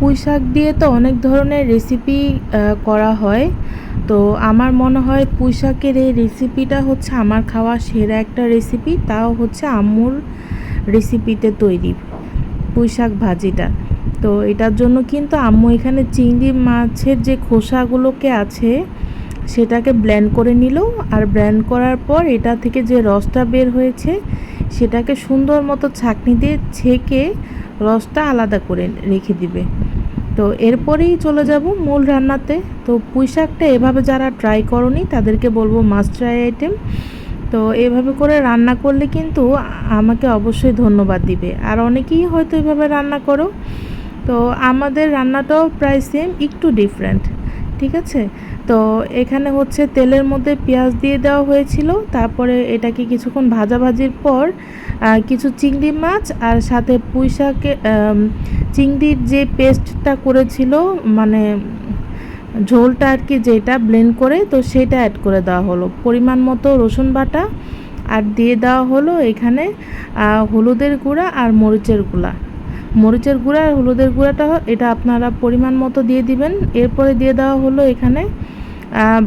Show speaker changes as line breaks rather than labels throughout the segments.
পুঁই শাক দিয়ে তো অনেক ধরনের রেসিপি করা হয়। তো আমার মনে হয় পুঁই শাকের এই রেসিপিটা হচ্ছে আমার খাওয়া সেরা একটা রেসিপি তাও হচ্ছে আম্মুর রেসিপিতে তৈরি পুঁই শাক ভাজিটা। তো এটার জন্য কিন্তু আম্মু এখানে চিংড়ি মাছের যে খোসাগুলোকে আছে, সেটাকে ব্ল্যান্ড করে নিল। আর ব্ল্যান্ড করার পর এটা থেকে যে রসটা বের হয়েছে, সেটাকে সুন্দর মতো ছাঁকনি দিয়ে ছেঁকে রসটা আলাদা করে রেখে দিবে। তো এরপরেই চলে যাব মূল রান্নাতে। তো পুঁই শাকটা এভাবে যারা ট্রাই করনি তাদেরকে বলব মাস্ট ট্রাই আইটেম তো এভাবে করে রান্না করলে কিন্তু আমাকে অবশ্যই ধন্যবাদ দিবে। আর অনেকেই হয়তো এভাবে রান্না করো। তো আমাদের রান্নাটাও প্রায় সেম একটু ডিফারেন্ট ঠিক আছে? তো এখানে হচ্ছে তেলের মধ্যে পেঁয়াজ দিয়ে দেওয়া হয়েছিল। তারপরে এটাকে কিছুক্ষণ ভাজাভাজির পর কিছু চিংড়ি মাছ আর সাথে পুঁই শাকে চিংড়ির যে পেস্টটা করেছিল মানে ঝোলটা আর কি যেটা ব্লেন্ড করে, তো সেটা অ্যাড করে দেওয়া হলো। পরিমাণ মতো রসুন বাটা আর দিয়ে দেওয়া হলো এখানে হলুদের গুঁড়া আর মরিচের গুঁড়া। মরিচের গুঁড়া আর হলুদের গুঁড়াটা এটা আপনারা পরিমাণ মতো দিয়ে দিবেন। এরপরে দিয়ে দেওয়া হলো এখানে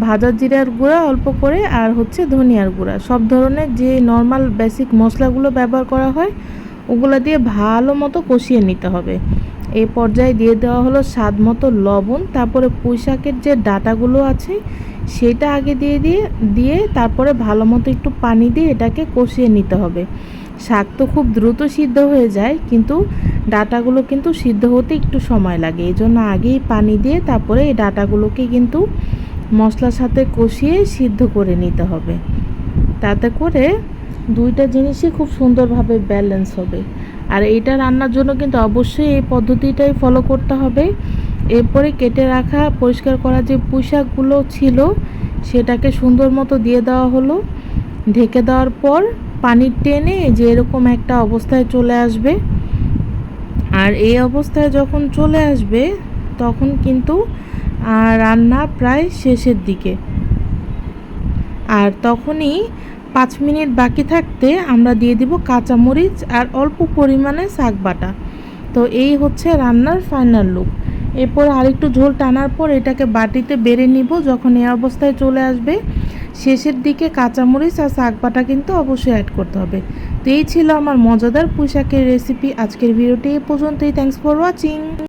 ভাজা জিরার গুঁড়া অল্প করে আর হচ্ছে ধনিয়ার গুঁড়া। সব ধরনের যে নর্মাল বেসিক মশলাগুলো ব্যবহার করা হয়, ওগুলো দিয়ে ভালো মতো কষিয়ে নিতে হবে। এই পর্যায়ে দিয়ে দেওয়া হলো স্বাদ মতো লবণ, তারপরে পুঁই শাকের যে ডাটাগুলো আছে সেটা আগে দিয়ে দিয়ে দিয়ে তারপরে ভালো মতো একটু পানি দিয়ে এটাকে কষিয়ে নিতে হবে। শাক তো খুব দ্রুত সিদ্ধ হয়ে যায়, কিন্তু ডাটাগুলো কিন্তু সিদ্ধ হতে একটু সময় লাগে। এই জন্য আগেই পানি দিয়ে তারপরে এই ডাটাগুলোকে কিন্তু মশলার সাথে কষিয়ে সিদ্ধ করে নিতে হবে। তাতে করে দুইটা জিনিসই খুব সুন্দরভাবে ব্যালেন্স হবে। আর এইটা রান্নার জন্য কিন্তু অবশ্যই এই পদ্ধতিটাই ফলো করতে হবে। এরপরে কেটে রাখা, পরিষ্কার করা যে পোশাকগুলো ছিল, সেটাকে সুন্দর মতো দিয়ে দেওয়া হলো। ঢেকে দেওয়ার পর পানির টেনে যে এরকম একটা অবস্থায় চলে আসবে। আর এই অবস্থায় যখন চলে আসবে, তখন কিন্তু রান্না প্রায় শেষের দিকে। আর তখনই পাঁচ মিনিট বাকি থাকতে আমরা দিয়ে দিব কাঁচামরিচ আর অল্প পরিমাণে শাক বাটা। তো এই হচ্ছে রান্নার ফাইনাল লুক এরপর আরেকটু ঝোল টানার পর এটাকে বাটিতে বেড়ে নিব যখন এই অবস্থায় চলে আসবে। শেষের দিকে কাঁচামরিচ আর শাক বাটা কিন্তু অবশ্যই অ্যাড করতে হবে। তো এই ছিল আমার মজাদার পোশাকের রেসিপি আজকের ভিডিওটি এ পর্যন্তই। Thanks for watching